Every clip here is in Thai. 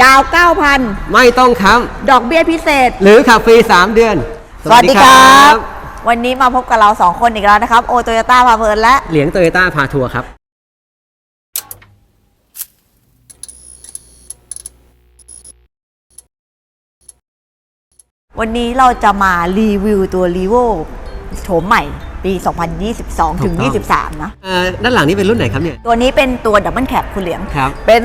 ดาว 9,000 ไม่ต้องค้ดอกเบี้ยพิเศษำหรือขับฟรี 3 เดือน สวัสดีครับ วันนี้มาพบกับเรา 2 คนอีกแล้วนะครับ โอโตโยต้าพาเพลินและ เหลียงโตโยต้าพาทัวร์ครับ วันนี้เราจะมารีวิวตัวรีโวโฉมใหม่ ปี 2022 ถึง ถูกต้อง 23 นะ เอ่อด้านหลังนี่เป็นรุ่นไหนครับเนี่ย ตัวนี้เป็นตัวดับเบิลแคปคุณเหลียง ครับ เป็น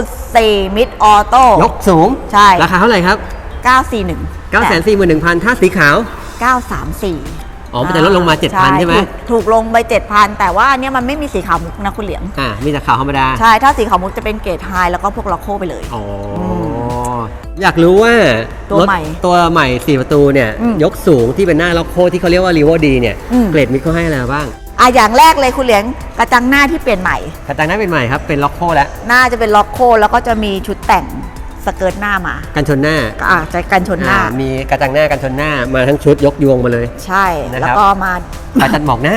2.4 มิดออโต้ ยกสูง ใช่ ราคาเท่าไหร่ครับ 941 9 4 1 0 0 0 ถ้าสีขาว 934อ๋อมันจะลดลงมา7,000ใช่ไหม ถูกถูกลงไป 7,000 แต่ว่าอันเนี้ยมันไม่มีสีขาวมุกนะคุณเหลียง อ่า มีแต่ขาวธรรมดา ใช่ ถ้าสีขาวมุกจะเป็นเกรดไฮแล้วก็พวกล็อกโคไปเลย อ๋ออ อยากรู้ว่าตัวรถใหม่ตัวใหม่4ประตูเนี่ยอืมยกสูงที่เป็นหน้าล็อกโคที่เขาเรียกว่ารีโวดีเนี่ยอืมเกรดมิดเขาให้อะไรบ้างอะอย่างแรกเลยคุณเหลียงกระจังหน้าที่เปลี่ยนใหม่ กระจังหน้าเป็นใหม่ครับเป็นล็อกโคแล้วหน้าจะเป็นล็อกโคแล้วก็จะมีชุดแต่งสเกิร์ตหน้ามากันชนหน้าก็อะจะกันชนหน้าอ่ามีกระจังหน้ากันชนหน้ามาทั้งชุดยกยวงมาเลย ใช่นะครับแล้วก็มากระจันหมอกหน้า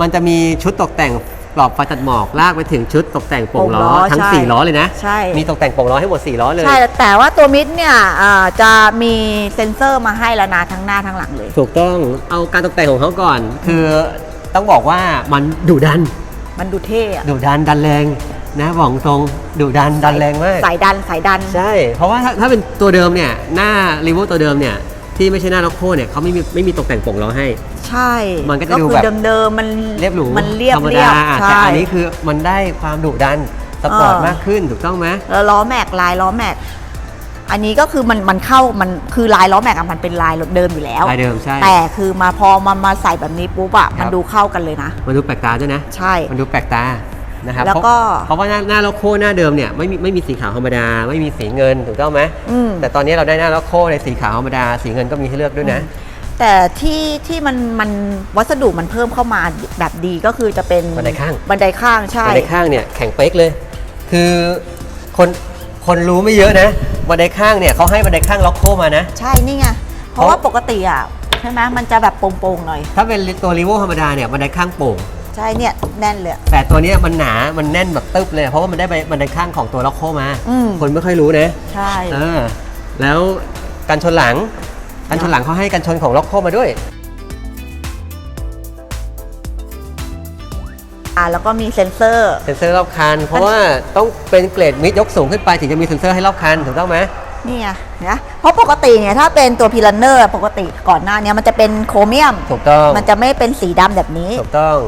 มันจะมีชุดตกแต่งกรอบไฟตัดหมอกลากไปถึงชุดตกแต่งโป่งล้อโป่งล้อทั้ง ใช่4 ล้อเลยนะ ใช่ มีตกแต่งโป่งล้อให้หมด 4 ล้อเลย ใช่แต่ว่าตัวมิดเนี่ยอ่าจะมีเซ็นเซอร์มาให้แล้วนะทั้งหน้าทั้งหลังเลย ถูกต้องเอาการตกแต่งของเขาก่อน คือต้องบอกว่ามันดุดันมันดูเท่อะดุดันดันแรงนะบอกตรงดุดันดันแรงมาก สายดันสายดัน ใช่ เพราะว่าถ้าถ้าเป็นตัวเดิมเนี่ย หน้ารีโวตัวเดิมเนี่ย ที่ไม่ใช่หน้าล็อกโคเนี่ยเขาไม่มีไม่มีตกแต่งโป่งล้อให้ ใช่มันก็จะดูคือแบบเดิมๆมันเรียบหรูมันเรียบธรรมเรียดาบแต่ใช่อันนี้คือมันได้ความดุดันสปอร์ตเออมากขึ้นถูกต้องไหม แล้วล้อแม็กลายล้อแม็กอันนี้ก็คือมันมันเข้ามันคือลายล้อแม็กอะมันเป็นลายเดิมอยู่แล้วลายเดิมใช่แต่คือมาพอมามาใส่แบบนี้ปุ๊บอะครัมันบดูเข้ากันเลยนะ มันดูแปลกตาด้วยนะ ใช่ มันดูแปลกตา นะครับแล้วก็เพราะเพราะว่าหน้าหน้าล็อกโคหน้าเดิมเนี่ยไม่มีไม่มีสีขาวธรรมดา ไม่มีสีเงินถูกต้องไหมอืมแต่ตอนนี้เราได้หน้าล็อกโคในสีขาวธรรมดา สีเงินก็มีให้เลือกด้วยนะ แต่ที่ที่มันมันวัสดุมันเพิ่มเข้ามาแบบดีก็คือจะเป็นบันไดข้างบันไดข้างใช่บันไดข้างเนี่ยแข็งเป๊กเลย คือคนคนรู้ไม่เยอะนะบันไดข้างเนี่ยเขาให้บันไดข้างล็อกโคมานะ ใช่นี่ไงเพราะว่าปกติอะใช่ไหมมันจะแบบโป่งๆหน่อย ถ้าเป็นตัวรีโวธรรมดาเนี่ยบันไดข้างโป่ง ใช่เนี่ยแน่นเลย แต่ตัวเนี้ยมันหนา มันแน่นแบบตึ๊บเลย เพราะว่ามันได้บันไดข้างของตัวล็อกโคมา อืม คนไม่ค่อยรู้นะใช่ เออแล้วกันชนหลัง กันชนหลังเขาให้กันชนของล็อกโคมาด้วย อ่าแล้วก็มีเซ็นเซอร์ เซ็นเซอร์รอบคัน เพราะว่าต้องเป็นเกรดมิดยกสูงขึ้นไปถึงจะมีเซ็นเซอร์ให้รอบคันถูกต้องไหม นี่ไงนะเพราะปกติเนี่ยถ้าเป็นตัวพิลันเนอร์ปกติก่อนหน้าเนี้มันจะเป็นโครเมียม ถูกต้อง มันจะไม่เป็นสีดำแบบนี้ ถูกต้อง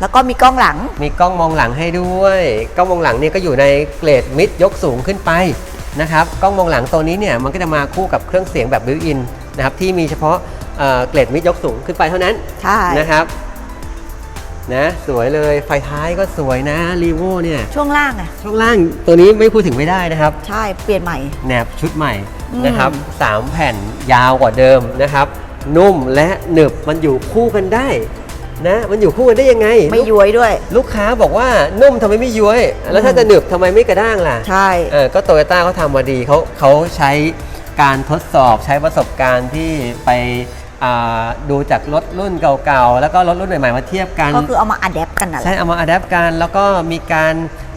แล้วก็มีกล้องหลัง มีกล้องมองหลังให้ด้วย กล้องมองหลังเนี่ยก็อยู่ในเกรดมิดยกสูงขึ้นไปนะครับ กล้องมองหลังตัวนี้เนี่ยมันก็จะมาคู่กับเครื่องเสียงแบบบิวอินนะครับที่มีเฉพาะเอ่อเกรดมิดยกสูงขึ้นไปเท่านั้นใช่ นะครับนะสวยเลยไฟท้ายก็สวยนะรีโวเนี่ยช่วงล่างอะ ช่วงล่างตัวนี้ไม่พูดถึงไม่ได้นะครับ ใช่ เปลี่ยนใหม่ แหนบชุดใหม่อืมนะครับสามแผ่นยาวกว่าเดิมนะครับ นุ่มและหนึบมันอยู่คู่กันได้ นะ มันอยู่คู่กันได้ยังไง ไม่ย้วยด้วย ลูกค้าบอกว่านุ่มทำไมไม่ย้วย แล้วถ้าจะหนึบทำไมไม่กระด้างล่ะใช่เออก็โตโยต้าเขาทำมาดีเขาเขาใช้การทดสอบใช้ประสบการณ์ที่ไปอ่าดูจากรถรุ่นเก่าๆ แล้วก็รถรุ่นใหม่ๆมาเทียบกัน ก็คือเอามาอัดแอปกันน่ะแหใช่ละเอามาอัดแอปกัน แล้วก็มีการ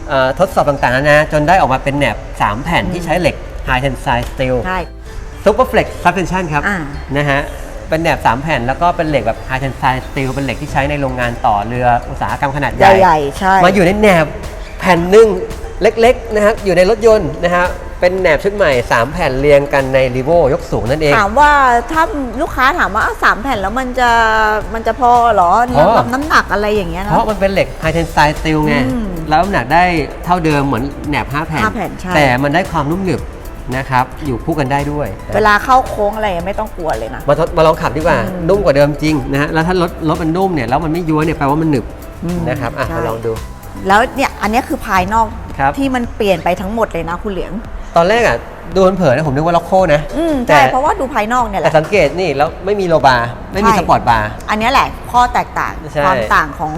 เอ่อทดสอบต่างๆนานาจนได้ออกมาเป็นแหนบ 3 แผ่นที่ใช้เหล็ก High Tensile Steel ใช่ Super Flex Suspension ครับอ่านะฮะ เป็นแหนบ3 แผ่น แล้วก็เป็นเหล็กแบบ High Tensile Steel เป็นเหล็กที่ใช้ในโรงงานต่อเรืออุตสาหกรรมขนาดใหญ่ใหญ่ๆใช่มาอยู่ในแหนบแผ่นหนึ่งเล็กๆนะครับอยู่ในรถยนต์นะฮะเป็นแหนบชุดใหม่ 3 แผ่นเรียงกันในรีโวยกสูงนั่นเอง ถามว่าถ้าลูกค้าถามว่าอ้าวสามแผ่นแล้วมันจะมันจะพอเหรอพอรับน้ำหนักอะไรอย่างเงี้ยเพนะราะมันเป็นเหล็ก High Tensile Steel ไงอืมแล้วน้ำหนักได้เท่าเดิมเหมือนแหนบ5แผ่นห้าแผ่นใช่แต่มันได้ความนุ่มหนึบ นะครับ อยู่คู่กันได้ด้วยเวลาเข้าโค้งอะไรไม่ต้องกลัวเลยนะ มาทดมาลองขับดีกว่าอืมนุ่มกว่าเดิมจริงนะฮะแล้วถ้ารถรถมันนุ่มเนี่ยแล้วมันไม่ย้วยเนี่ยแปลว่ามันหนึบอืมนะครับอะใช่ มาลองดู แล้วเนี่ยอันเนี้ยคือภายนอกครับ ที่มันเปลี่ยนไปทั้งหมดเลยนะคุณเหลียง ตอนแรกอะดูเผินๆนะผมนึกว่าล็อกโคนะอืมแต่ใช่เพราะว่าดูภายนอกเนี่ยแหแต่ละ สังเกตนี่แล้วไม่มีโลบาร์ไม่มีใช่ สปอร์ตบาร์ อันเนี้ยแหละข้อแตกต่างใช่ ความต่างของ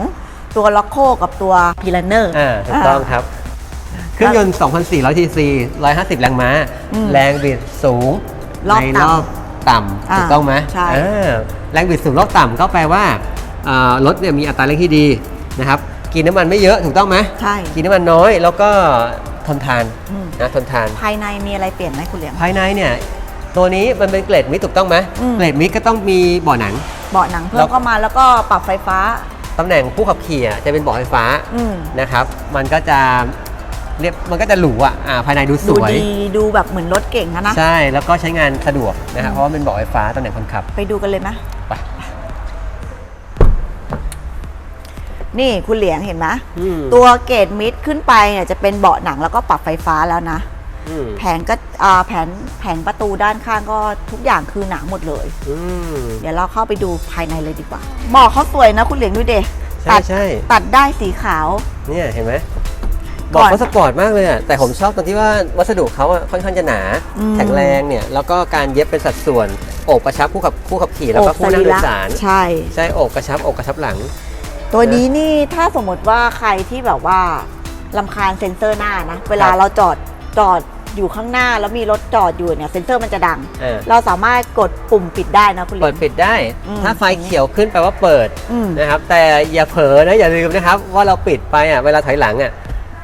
ตัวล็อกโคกับตัวพีลันเนอร์ อ่าถูกต้องครับ เครื่องยนต์ 2,400ทีซี150 แรงม้าอืมแรงบิดสูงรอบในต่ำรอบต่ำอ่าถูกต้องไหมใช่อ่าแรงบิดสูงรอบต่ำก็แปลว่าเอ่อรถเนี่ยมีอัตราเร่งที่ดีนะครับ กินน้ำมันไม่เยอะถูกต้องไหมใช่ กินน้ำมันน้อยแล้วก็ทนทานอืม นะทนทาน ภายในมีอะไรเปลี่ยนไหมคุณเหลียงภายในเนี่ยตัวนี้มันเป็นเกรดมิดถูกต้องไหมอืม เกรดมิดก็ต้องมีเบาะหนัง เบาะหนังเพิ่แล้มวเข้ามาแล้วก็ปรับไฟฟ้า ตำแหน่งผู้ขับขี่อะจะเป็นเบาะไฟฟ้าอืม นะครับ มันก็จะ เรียบมันก็จะหรูอะอ่าภายในดูสดูวย ดีดูแบบเหมือนรถเก่งนะนะ ใช่แล้วก็ใช้งานสะดวกนะครัอืบมเพราะว่าเป็นเบาะไฟฟ้าตำแหน่งคนขับ ไปดูกันเลยไหมไป นี่คุณเหลียงเห็นไหมอืมตัวเกรดมิดขึ้นไปเนี่ยจะเป็นเบาะหนังแล้วก็ปรับไฟฟ้าแล้วนะ อืมแผงก็อ่าแผงแผงประตูด้านข้างก็ทุกอย่างคือหนังหมดเลย อืม เดี๋ยวเราเข้าไปดูภายในเลยดีกว่าเบอกเขาสวยนะคุณเหลียงดูเดใช่ตัดใช่ ตัดได้สีขาว เนี่ยเห็นไหมก่ บออกนเขาสปอร์ตมากเลยอะแต่ผมชอบตรงที่ว่าวัสดุเขาอะค่อนข้างจะหนาอืมแข็งแรงเนี่ยแล้วก็การเย็บเป็นสัดส่วนโอบกระชับผู้ขับผู้ขับขี่แล้วก็ผู้นั่งโดยสารใช่ใช่โอบกระชับอกกระชับหลัง ตัวนี้นี่ถ้าสมมติว่าใครที่แบบว่าลำคาญเซ็นเซอร์หน้านะ เวลาเราจอดจอดอยู่ข้างหน้าแล้วมีรถจอดอยู่เนี่ยเซ็นเซอร์มันจะดังเออเราสามารถกดปุ่มปิดได้นะคุณเหลีเปิยดงปิดได้อืมถ้าไฟเขียวขึ้นแปลว่าเปิดอืมนะครับแต่อย่าเผลอนะอย่าลืมนะครับว่าเราปิดไปอะเวลาถอยหลังอะ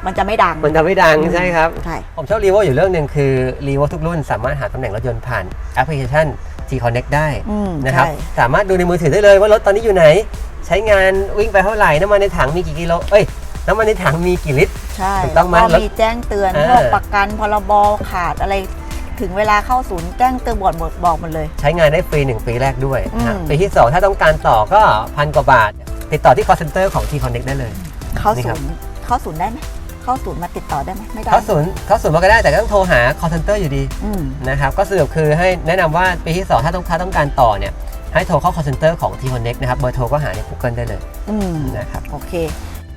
มันจะไม่ดัง มันจะไม่ดังใช่ครับ ใช่ ผมชอบรีโวอยู่เรื่องหนึ่งคือรีโวทุกรุ่นสามารถหาตำแหน่งรถยนต์ผ่านแอปพลิเคชัน T Connect ได้อืมนะครับ ใช่ สามารถดูในมือถือได้เลยว่ารถตอนนี้อยู่ไหน ใช้งานวิ่งไปเท่าไหร่ น้ำมันในถังมีกี่กิโล เอ้ย น้ำมันในถังมีกี่ลิตร ใช่ถูกต้องไหมแล้วแล้วมีแจ้งเตือนเออ พวกประกันพรบขาดอะไร ถึงเวลาเข้าศูนย์แจ้งเตือนบอกหมดบอกหมดเลย ใช้งานได้ฟรี 1 ปีแรกด้วยนะครับอืม ปีที่ 2 ถ้าต้องการต่อก็พันกว่าบาท ติดต่อที่ call center ของ T Connect ได้เลย เข้านี่คศูรับนย์เข้าศูนย์ได้ไหม เข้าศูนย์มาติดต่อได้ไหมไม่ได้เข้าศูนย์เข้าศูนย์มาก็ได้แต่ก็ต้องโทรหา call center อยู่ดีอืมนะครับก็สรุปคือให้แนะนำว่าปีที่ 2 ถ้าต้องถ้าต้องการต่อเนี่ยให้โทรเข้า call center ของ T Connect นะครับเบอร์โทรก็หาใน Google ได้เลยอืมนะครับ โอเค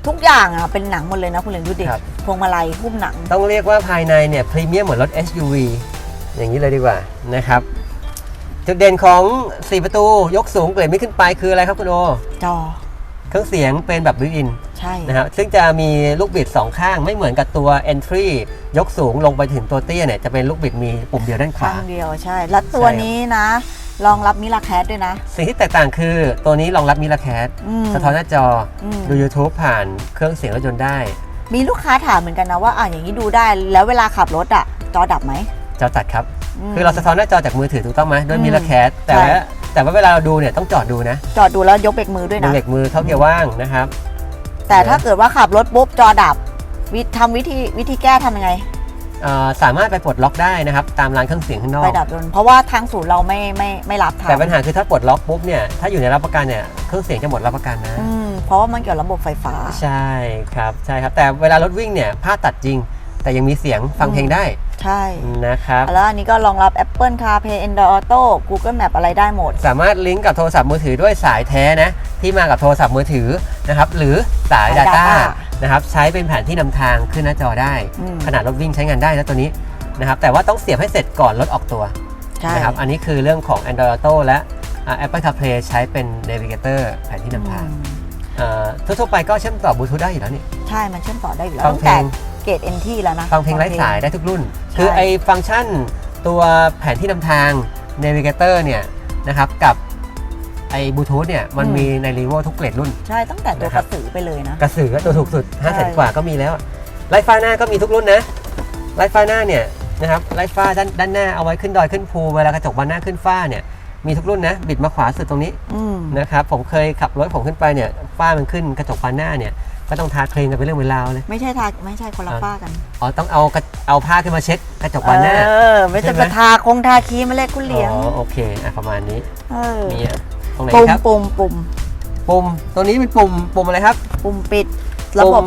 ทุกอย่างอะเป็นหนังหมดเลยนะคุณเหลียงดูดิครับ พวงมาลัยหุ้มหนัง ต้องเรียกว่าภายในเนี่ยพรีเมียมเหมือนรถ SUV อย่างนี้เลยดีกว่านะครับจุดเด่นของ 4 ประตูยกสูงเกรดไม่ขึ้นไปคืออะไรครับคุณโอ จอ เครื่องเสียงเป็นแบบบิวอินใช่นะครับซึ่งจะมีลูกบิดสองข้างไม่เหมือนกับตัว Entry ยกสูงลงไปถึงตัวเตี้ยเนี่ยจะเป็นลูกบิดมีปุ่มเดียวด้านขวาข้างเดียวใช่ แล้วตัวใช่ครับนี้นะรองรับมิราแคสด้วยนะ สิ่งที่แตกต่างคือตัวนี้รองรับมิราแคสอืมสะท้อนหน้าจออมดู YouTube ผ่านเครื่องเสียงรถยนต์ได้ มีลูกค้าถามเหมือนกันนะว่าอะอย่างนี้ดูได้แล้วเวลาขับรถอะจอดับไหมจอตัดครับมคือเราสะท้อนหน้าจอจากมือถือถูกต้องไหมด้วยอืมมิราแคสแต่ใช่ว่า แต่ว่าเวลาเราดูเนี่ยต้องจอดดูนะจอดดูแล้วยกเบรกมือด้วยดูนะเหล็กมือเข้าเกียร์ว่างนะครับ แต่ถ้าเกิดว่าขับรถปุ๊บจอดับวิทำวิธีวิธีแก้ทำยังไง เอ่อสามารถไปปลดล็อกได้นะครับ ตามร้านเครื่องเสียงข้างนอไปก ดับยนต์เพราะว่าทางศูนย์เราไม่ไม่ไม่รับทำแต่ปัญหาคือถ้าปลดล็อกปุ๊บเนี่ยถ้าอยู่ในรับประกันเนี่ยเครื่องเสียงจะหมดรับประกันนะ อืมเพราะว่ามันเกี่ยวกับระบบไฟฟ้า ใช่ครับใช่ครับ แต่เวลารถวิ่งเนี่ยผ้าตัดจริง แต่ยังมีเสียงฟังเพลงได้ ใช่นะครับ แล้วอันนี้ก็รองรับ Apple CarPlay Android Auto Google Map อะไรได้หมด สามารถลิงก์กับโทรศัพท์มือถือด้วยสายแท้นะ ที่มากับโทรศัพท์มือถือนะครับ หรือสายสาย Data Data นะครับใช้เป็นแผนที่นำทางขึ้นหน้าจอได้อืมขนาดรถวิ่งใช้งานได้นะตัวนี้นะครับแต่ว่าต้องเสียบให้เสร็จก่อนรถออกตัวใช่นะครับอันนี้คือเรื่องของ Android Auto และอ่า Apple CarPlay ใช้เป็น Navigator แผนที่นำทางอืมอ่าทั่วๆไปก็เชื่อมต่อบลูทูธได้อยู่แล้วนี่ ใช่ มันเชื่อมต่อได้อยู่แล้วฟังตั้งเพลแต่ง เกรด NT แล้วนะ ฟังเพลงไร้สายได้ทุกรุ่นใช่คือไอฟังก์ชันตัวแผนที่นำทาง Navigator เนี่ยนะครับกับไอบลูทูธเนี่ยมันมีใน r ีโวทุกเกรดรุ่น ใช่ ตั้งแต่ตัวนะคกรับระสือไปเลยนะ กระสือก็ตัวถูกสุด5 0 0 0 0ใช่0กว่าก็มีแล้ว ไลฟ้าหน้าก็มีทุกรุ่นนะไลฟ้าหน้าเนี่ยนะครับไลฟ้าด้านด้านหน้าเอาไว้ขึ้นดอยขึ้นภูเวลากระจกบานหน้าขึ้นฟ้าเนี่ย มีทุกรุ่นนะ บิดมาขวาสุดตรงนี้อืมนะครับ ผมเคยขับรถผมขึ้นไปเนี่ยฝ้ามันขึ้นกระจกบานหน้าเนี่ยก็ต้องทาเคลมกันเป็นเรื่องเป็นราวเลยไม่ใช่ทาไม่ใช่คนละอ่าฝ้ากันอ๋อต้องเอากระเอาผ้าขึ้นมาเช็ดกระจกบานหน้า เออไม่ใช่จะไหมไปทาคงทาครีมมาเลยคุณเหลียงอ๋อโอเคอะประมาณนี้เออมีอะตรงไหนปุ่มครับ ปุ่มปุ่มปุ่มตัวนี้เป็นปุ่มปุ่มอะไรครับปุ่มปิดระบบ ปุ่ม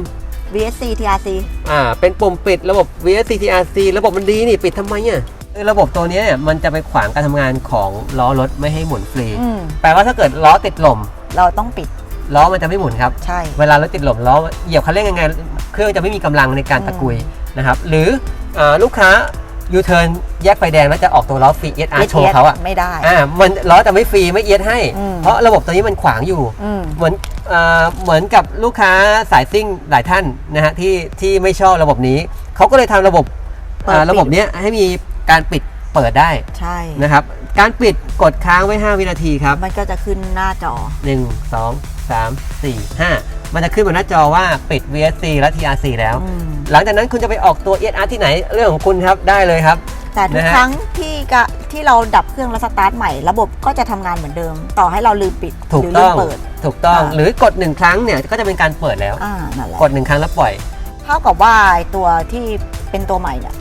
VSC TRC อ่าเป็นปุ่มปิดระบบ VSCTRC ระบบมันดีนี่ปิดทำไมอะ คือระบบตัวเนี้ยมันจะไปขวางการทำงานของล้อรถไม่ให้หมุนฟรี อืมแปลว่าถ้าเกิดล้อติดลมเราต้องปิดล้อมันจะไม่หมุนครับ ใช่ เวลารถติดลมล้อเหยียบคันเร่งยังไง เครื่องจะไม่มีกำลังในการตะกุยนะครับ หรืออาลูกค้ายูเทิร์นแยกไฟแดงแล้วจะออกตัวล้อฟรีเอสอาร์โชว์เขาอะไม่ได้ อ่ามันล้อจะไม่ฟรีไม่เอียดให้ อืม เพราะระบบตัวนี้มันขวางอยู่ อืม เหมือนอ่าเหมือนกับลูกค้าสายซิ่งหลายท่านนะฮะที่ที่ไม่ชอบระบบนี้ เขาก็เลยทำระบบเปิดอ่าปิดระบบเนี้ยให้มี การปิดเปิดได้ใช่นะครับ การปิดกดค้างไว้ 5 วินาทีครับ มันก็จะขึ้นหน้าจอ 1 2 3 4 5 มันจะขึ้นบนหน้าจอว่าปิด VSC และ TRC แล้ว อืม หลังจากนั้นคุณจะไปออกตัว ESR ที่ไหนเรื่องของคุณครับได้เลยครับ แต่ทุกนะฮะ ครั้งที่กะที่เราดับเครื่องแล้วสตาร์ทใหม่ระบบก็จะทำงานเหมือนเดิม ต่อให้เราลืมปิดถูกหรือต้ลือมงเปิด ถูกต้องอ่า หรือกดหนึ่งครั้งเนี่ยก็จะเป็นการเปิดแล้ว อ่านั่นแหละกดหนึ่งครั้งแล้วปล่อย เท่ากับว่าไอ้ตัวที่เป็นตัวใหม่เนี่ย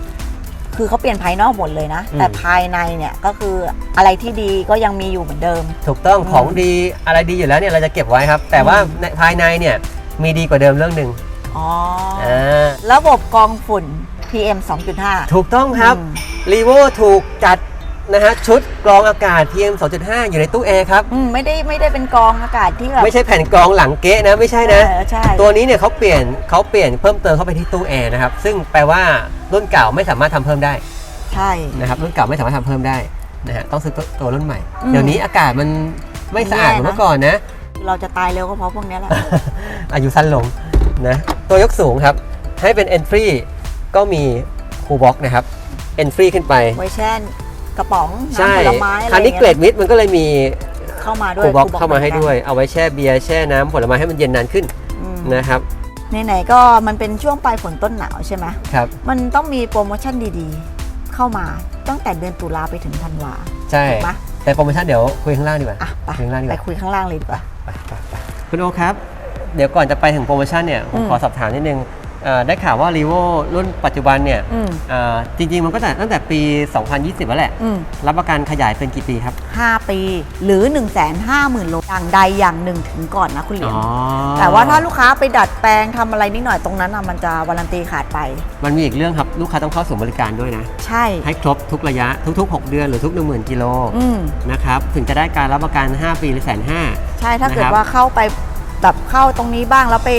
คือเขาเปลี่ยนภายนอกหมดเลยนะอืมแต่ภายในเนี่ยก็คืออะไรที่ดีก็ยังมีอยู่เหมือนเดิม ถูกต้องอืมของดีอะไรดีอยู่แล้วเนี่ยเราจะเก็บไว้ครับ แต่ว่าอืมในภายในเนี่ยมีดีกว่าเดิมเรื่องหนึ่งอ๋ออ่าระบบกรองฝุ่น PM 2.5 ถูกต้องครับอืมรีโวถูกจัด นะฮะชุดกรองอากาศ PM 2.5 อยู่ในตู้แอร์ครับ อืมไม่ได้ไม่ได้เป็นกรองอากาศที่แบบ ไม่ใช่แผ่นกรองหลังเก๊ะนะไม่ใช่นะ เออใช่ ตัวนี้เนี่ยเขาเปลี่ยนเขาเปลี่ยนเพิ่มเติมเข้าไปที่ตู้แอร์นะครับซึ่งแปลว่ารุ่นเก่าไม่สามารถทำเพิ่มได้ใช่ นะครับรุ่นเก่าไม่สามารถทำเพิ่มได้นะฮะต้องซื้อตัวตัวรุ่นใหม่ อืมเดี๋ยวนี้อากาศมันไม่สะอาดเหมือนแย่นะ เมื่อก่อนนะ เราจะตายเร็วก็เพราะพวกเนี้ยแหละ อายุสั้นลงนะตัวยกสูงครับ ให้เป็น entry ก็มีคูบ็อกนะครับ entry ขึ้นไป ไว้แช่ กระป๋องใช่น้ำผลไม้อะไรคันนี้งี้ยเกรดมิดมันก็เลยมีเข้ามาด้วยคูบ็อกคูเข้ามาให้ด้วย เอาไว้แช่เบียร์แช่น้ำผลไม้ให้มันเย็นนานขึ้นอืมนะครับไหนๆก็มันเป็นช่วงปลายฝนต้นหนาวใช่ไหมครับมันต้องมีโปรโมชั่นดีๆ เข้ามาตั้งแต่เดือนตุลาไปถึงธันวาใช่ถูกไหมแต่โปรโมชั่นเดี๋ยวคุยข้างล่างดีกว่าอะไปคุยข้างล่างดีกไปว่าคุยข้างล่างเลยดีกว่าไปไปไปคุณโอครับ เดี๋ยวก่อนจะไปถึงโปรโมชั่นเนี่ยผมอืมขอสอบถามนิดนึงเอ่อ ได้ข่าวว่า r ีโวรุ่นปัจจุบันเนี่ยอืมเอ่อจริง ๆ มันก็แต่ตั้งแต่ปี 2020 แล้วแหละ อืม รับประกันขยายเป็นกี่ปีครับห้าปีหรือ 1 5 0 0 0 0โลอย่างใดอย่างหนึ่งถึงก่อนนะคุณเหรียญอ๋อแต่ว่าถ้าลูกค้าไปดัดแปลงทำอะไรนิดหน่อยตรงนั้นอะมันจะวารันตีขาดไป มันมีอีกเรื่องครับ ลูกค้าต้องเข้าสู่บริการด้วยนะ ใช่ ให้ครบทุกระยะทุก ๆ 6 เดือนหรือทุก 10,000กิโลอืม นะครับ ถึงจะได้การรับประกัน 5 ปีหรือแสนห้า ใช่ถ้าเกิดนะครับ ว่าเข้าไปแบบเข้าตรงนี้บ้างแล้วไป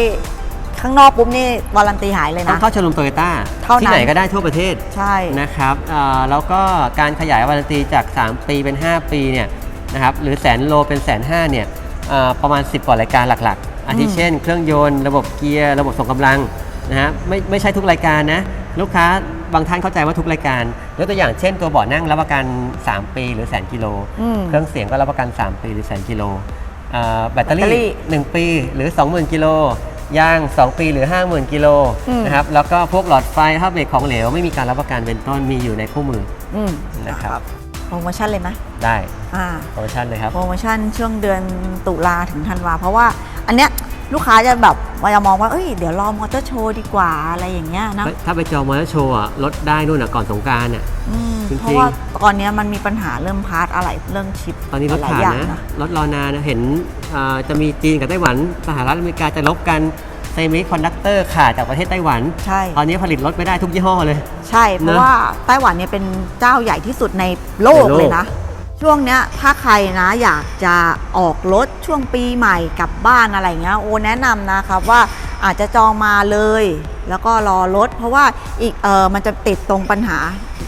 ข้างนอกปุ๊บนี่วารันตีหายเลยต้องนะเข้าชมรมโตโยต้าเท่านั้น ที่ไหนก็ได้ทั่วประเทศใช่ นะครับเอ่อแล้วก็การขยายวารันตีจาก 3 ปีเป็น 5 ปีเนี่ยนะครับหรือแสนโลเป็นแสนห้าเนี่ยเอ่อประมาณ 10 กว่ารายการหลักๆ อาทิเช่น เครื่องยนต์ระบบเกียร์ระบบส่งกำลังนะฮะไม่ไม่ใช่ทุกรายการนะลูกค้าบางท่านเข้าใจว่าทุกรายการยกตัวอย่างเช่น ตัวเบาะนั่งรับประกัน 3 ปีหรือแสนกิโล อืม เครื่องเสียงก็รับประกัน 3 ปีหรือแสนกิโลเอ่อแบตเตอแบตเตอรี่ รี่ 1 ปีหรือ 20,000 กิโล ยาง 2 ปีหรือ 50,000 กิโลอืม นะครับแล้วก็พวกหลอดไฟผ้าเบรกของเหลวไม่มีการรับประกันเป็นต้นมีอยู่ในคู่มืออืมนะครับโปรโมชั่นเลยไหมได้อ่า โปรโมชั่นเลยครับ โปรโมชั่นช่วงเดือนตุลาถึงธันวาเพราะว่าอันเนี้ย ลูกค้าจะแบบว่าจะมองว่าเอ้ยเดี๋ยวรอมอเตอร์โชว์ดีกว่าอะไรอย่างเงี้ยนะเฮ้ยถ้าไปจองมอเตอร์โชว์อะลดได้นู่นอะก่อนสงกรารอะอืมจริงๆเพราะว่าตอนเนี้ยมันมีปัญหาเรื่องพาร์ทอะไรเรื่องชิปตอนนี้รถหลายขาๆดอย่างนะนะรถรอนานนะเห็นอ่าจะมีจีนกับไต้หวันสหรัฐอเมริกาจะลบกันเซมิคอนดักเตอร์ขาดจากประเทศไต้หวัน ใช่ ตอนนี้ผลิตรถไม่ได้ทุกยี่ห้อเลย ใช่ เพนะราะว่าไต้หวันเนี่ยเป็นเจ้าใหญ่ที่สุดในโลกในโลกเลยนะ ช่วงเนี้ยถ้าใครนะอยากจะออกรถช่วงปีใหม่กลับบ้านอะไรเงี้ยโอแนะนำนะครับว่าอาจจะจองมาเลย แล้วก็รอรถ เพราะว่าอีกเออมันจะติดตรงปัญหา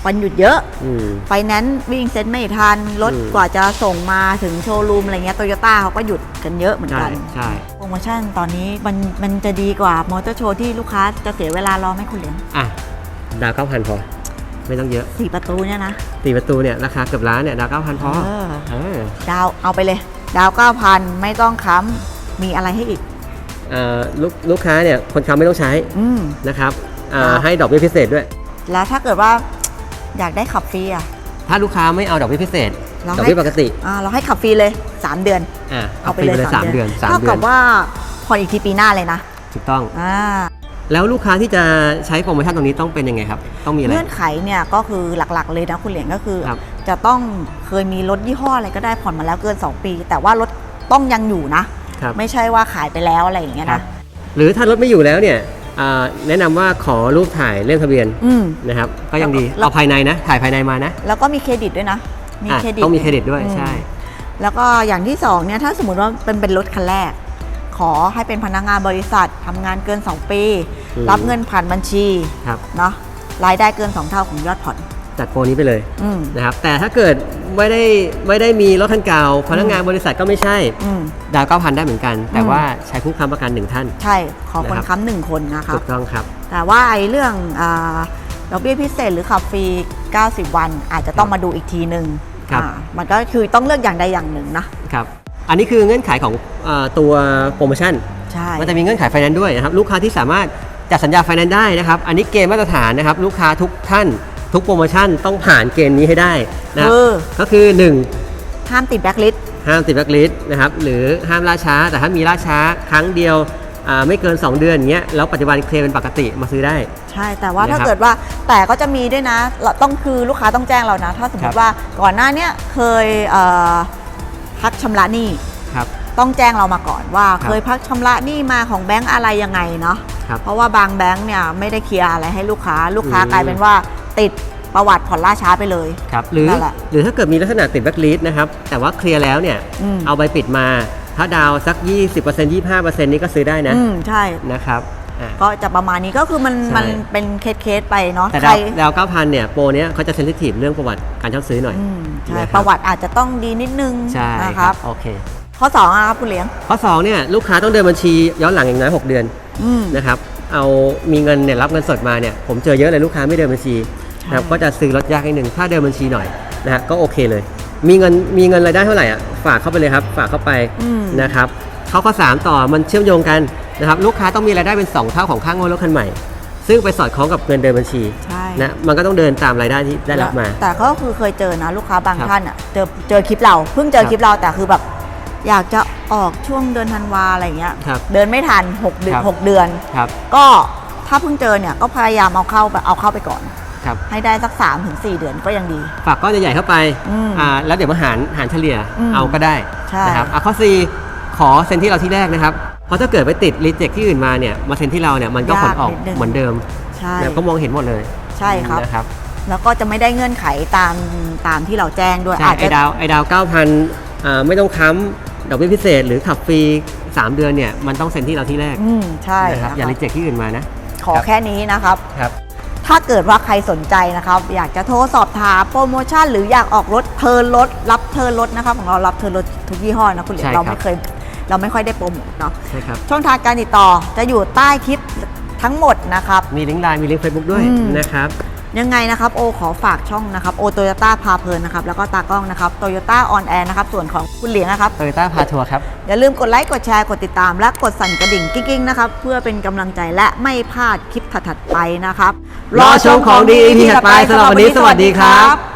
วันหยุดเยอะอืม ไฟแนนซ์วิ่งเซ็นไม่ทันรถอืม กว่าจะส่งมาถึงโชว์รูมอะไรเงี้ยโตโยต้าเขาก็หยุดกันเยอะเหมือนใช่กัน ใช่ โปรโมชั่นตอนนี้มันมันจะดีกว่ามอเตอร์โชว์ที่ลูกค้าจะเสียเวลารอไหม่คุณเหลียง อะ ดาวเก้าพันพอ ไม่ต้องเยอะสี่ประตูเนี่ยนะตีประตูเนี่ยราคาเกือบล้านเนี่ยดาวเก้าพันพอเออเออดาวเอาไปเลย ดาว9,000ไม่ต้องค้ำมีอะไรให้อีกเอ่อลูกลูกค้าเนี่ยคนค้ำไม่ต้องใช้อืม นะครับอ่าครับ ให้ดอกเบี้ยพิเศษด้วย แล้วถ้าเกิดว่าอยากได้ขับฟรีอะ ถ้าลูกค้าไม่เอาดอกเบี้ยพิเศษเราดอกให้ เบี้ยปกติอ่าเราให้ขับฟรีเลย 3 เดือน อะเอาไปเลยสามเดือนสามเท่าเดือกันบว่าผ่อนอีกทีปีหน้าเลยนะถูกต้อง อ่า แล้วลูกค้าที่จะใช้โปรโมชั่นตรงนี้ต้องเป็นยังไงครับ ต้องมีอะไร เงื่อนไขเนี่ยก็คือหลักๆเลยนะคุณเหลียงก็คือ ครับ จะต้องเคยมีรถยี่ห้ออะไรก็ได้ผ่อนมาแล้วเกิน 2 ปี แต่ว่ารถต้องยังอยู่นะ ครับ ไม่ใช่ว่าขายไปแล้วอะไรอย่างเงี้ยครันะบ หรือถ้ารถไม่อยู่แล้วเนี่ยอ่าแนะนำว่าขอรูปถ่ายเล่มทะเบียนอืม นะครับ ก็ยังดีแล้ว เอาภายในนะ ถ่ายภายในมานะแล้วก็มีเครดิตด้วยนะ มีอะเครดิต ต้องมีเครดิตด้วยอืม ใช่ แล้วก็อย่างที่สองเนี่ยถ้าสมมติว่าเป็นเป็นรถคันแรก ขอให้เป็นพนักงานบริษัททำงานเกิน 2 ปี อืม รับเงินผ่านบัญชีครับ เนาะรายได้เกิน 2 เท่าของยอดผ่อนจัดโปรนี้ไปเลยอืมนะครับ แต่ถ้าเกิดไม่ได้ไม่ได้มีรถคันเก่าพนักงานบริษัทก็ไม่ใช่ อืม ดาวเก้าพันได้เหมือนกัน แต่อืม ว่าใช้ผู้ค้ำประกันหนึ่งท่าน ใช่ขอคนนะครับ ค้ำหนึ่งคนนะคะถูกต้องครับ แต่ว่าไอ้เรื่องอาดอกเบี้ยพิเศษหรือขับฟรี 90 วันอาจจะต้องมาดูอีกทีหนึ่งครับ อ่ามันก็คือต้องเลือกอย่างใดอย่างหนึ่งนะ ครับ อันนี้คือเงื่อนไขของเออตัวโปรโมชั่น ใช่ มันจะมีเงื่อนไขไฟแนนซ์ด้วยนะครับ ลูกค้าที่สามารถจัดสัญญาไฟแนนซ์ได้นะครับ อันนี้เกณฑ์มาตรฐานนะครับ ลูกค้าทุกท่านทุกโปรโมชั่นต้องผ่านเกณฑ์นี้ให้ได้นะครับคือก็คือ 1 ห้ามติดแบ็คลิสห้ามติดแบล็คลิสต์นะครับ หรือห้ามล่าช้า แต่ถ้ามีล่าช้าครั้งเดียวอ่าไม่เกิน 2 เดือนอย่างเงี้ยแล้วปัจจุบันเคลมเป็นปกติมาซื้อได้ ใช่ แต่ว่าถ้านะครับเกิดว่าแต่ก็จะมีด้วยนะเราต้องคือลูกค้าต้องแจ้งเรานะ ถ้าสมมครัติบว่าก่อนหน้าเนี้ยเคยเอ่อ พักชำระหนี้ครับต้องแจ้งเรามาก่อนว่าครับเคยพักชำระหนี้มาของแบงก์อะไรยังไงเนาะครับเพราะว่าบางแบงก์เนี่ยไม่ได้เคลียร์อะไรให้ลูกค้า ลูกค้าอืมกลายเป็นว่าติดประวัติผ่อนล่าช้าไปเลยครับหรือนั่นแหละหรือถ้าเกิดมีลักษณะติดแบล็คลิสต์นะครับแต่ว่าเคลียร์แล้วเนี่ยอืมเอาใบปิดมาถ้าดาวน์สัก 20% 25%นี่ก็ซื้อได้นะอืมใช่นะครับอะ ก็จะประมาณนี้ก็คือมันใช่ มันเป็นเคสเคสๆไปเนาะแต่ใคดารวดาว9,000เนี่ยโปรเนี้ยเขาจะเซนซิทีฟเรื่องประวัติการเช่าซื้อหน่อยอืมใช่นะครับประวัติอาจจะต้องดีนิดนึงใช่นะคครัรับบโอเคข้อ2นะครับคุณเลี้ยงข้อ2เนี่ยลูกค้าต้องเดินบัญชีย้อนหลังอย่างน้อย6เดือน อืม นะครับ เอามีเงินเนี่ยรับเงินสดมาเนี่ยผมเจอเยอะเลยลูกค้าไม่เดินบัญชีใช่นะครับก็จะซื้อลดยากนิดนึงถ้าเดินบัญชีหน่อยนะฮะก็โอเคเลย มีเงินมีเงินรายได้เท่าไหร่อะฝากเข้าไปเลยครับฝากเข้าไปอืม นะครับเข้าข้อ3ต่อมันเชื่อมโยงกัน นะครับลูกค้าต้องมีรายได้เป็น 2 เท่าของค่างวดรถคันใหม่ ซึ่งไปสอดคล้องกับเงินเดินบัญชีใช่ นะมันก็ต้องเดินตามรายได้ที่ได้รับมา แต่ก็คือเคยเจอนะลูกค้าบางครับท่านอะเจอเจอคลิปเราเพิ่งเจอครับคลิปเราแต่คือแบบ อยากจะออกช่วงเดือนธันวาอะไรเงี้ยครับเดินไม่ทัน6เดือนครับ หกเดือน ครับก็ถ้าเพิ่งเจอเนี่ยก็พยายามเอาเข้าไปเอาเข้าไปก่อน ครับให้ได้สัก3ถึง4เดือนก็ยังดี ฝากก้อนใหญ่ๆเข้าไปอืมอ่าแล้วเดี๋ยวมาหารหารเฉลี่ยอืมเอาก็ได้ใช่ นะครับอะข้อ4ขอเซ็นที่เราที่แรกนะครับ เพราะถ้าเกิดไปติดรีเจ็คที่อื่นมาเนี่ยมาเซ็นที่เราเนี่ยมันก็ผลออกยากนิดนึง เหมือนเดิมใช่ แล้วก็มองเห็นหมดเลยใช่ครับ นะครับแล้วก็จะไม่ได้เงื่อนไขตามตามที่เราแจ้งด้วยใช่อาจไอ้จะดาวไอ้ดาว9,000อ่าไม่ต้องค้ำดอกเบี้ยพิเศษหรือขับฟรี3เดือนเนี่ยมันต้องเซ็นที่เราที่แรกอืมใช่นะครับนะอย่าครีรับเจ็คที่อื่นมานะ ขอแค่นี้นะครับ ครับ ถ้าเกิดว่าใครสนใจนะครับ อยากจะโทรสอบถามโปรโมชั่น หรืออยากออกรถเทิร์นรถรับเทิร์นรถนะครับของเรารับเทิร์นรถทุกยี่ห้อนะคุณเหลียใช่งเราครับไม่เคย เราไม่ค่อยได้โปรโมทเนาะใช่ครับ ช่องทางการติดต่อจะอยู่ใต้คลิปทั้งหมดนะครับ มีลิงก์ไลน์มีลิงก์เฟซบุ๊กด้วยอืม นะครับ ยังไงนะครับโอขอฝากช่องนะครับโอโตโยต้าพาเพลินนะครับแล้วก็ตากล้องนะครับโตโยต้าออนแอร์นะครับส่วนของคุณเหลียงนะครับ โตโยต้าพาทัวร์ครับ อย่าลืมกดไลค์ กดแชร์ กดติดตาม และกดสั่นกระดิ่งกิ๊งๆ นะครับ เพื่อเป็นกำลังใจและไม่พลาดคลิปถัดๆไปนะครับรอชมของดี EP ถัดไปสำหรับวันนี้สวัสดีครับ